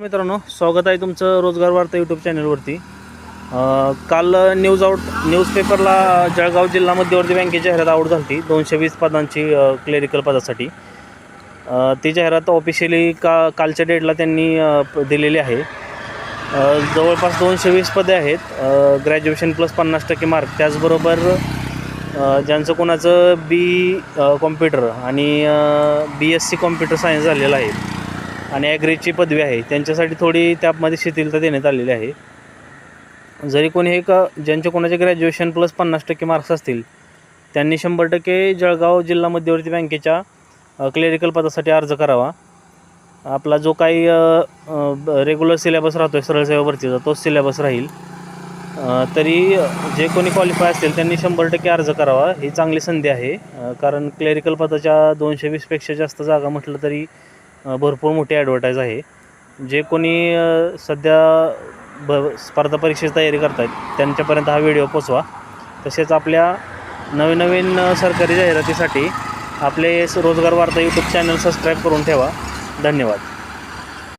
मित्रांनो स्वागत आहे तुमचं रोजगार वार्ता. यूट्यूब चॅनलवरती काल न्यूज आउट न्यूजपेपरला जळगाव जिल्हा मध्यवर्ती बँकेची जाहिरात आउट झाली दोनशे वीस पदांची क्लेरिकल पदासाठी. ती जाहिरात ऑफिशियली का कालच्या डेटला त्यांनी प- दिलेली आहे. जवळपास दोनशे वीस पदे आहेत ग्रॅज्युएशन प्लस पन्नास टक्के मार्क त्याचबरोबर ज्यांचं कोणाचं बी कॉम्प्युटर आणि B S C computer science झालेलं आहे. आणि ॲग्रीची पदवी आहे. त्यांच्यासाठी थोडी त्यामध्ये शिथिलता देण्यात आलेली आहे. जरी कोणी एक ज्यांचे कोणाचे ग्रॅज्युएशन प्लस पन्नास टक्के मार्क्स असतील त्यांनी शंभर टक्के जळगाव जिल्हा मध्यवर्ती बँकेच्या क्लेरिकल पदासाठी अर्ज करावा. आपला जो काही रेग्युलर सिलेबस राहतो आहे सरळ सेवा भरतीचा तोच सिलेबस राहील. तरी जे कोणी क्वालिफाय असतील त्यांनी शंभर टक्के अर्ज करावा. ही चांगली संधी आहे. कारण क्लेरिकल पदाच्या दोनशे वीसपेक्षा जास्त जागा म्हटलं तरी भरपूर मोठी ॲडव्हर्टाईज आहे. जे कोणी सध्या ब स्पर्धा परीक्षेची तयारी करत आहेत त्यांच्यापर्यंत हा व्हिडिओ पोचवा तसेच आपल्या नवीन नवीन सरकारी जाहिरातीसाठी आपले रोजगार वार्ता यूट्यूब चॅनल सबस्क्राईब करून ठेवा. धन्यवाद.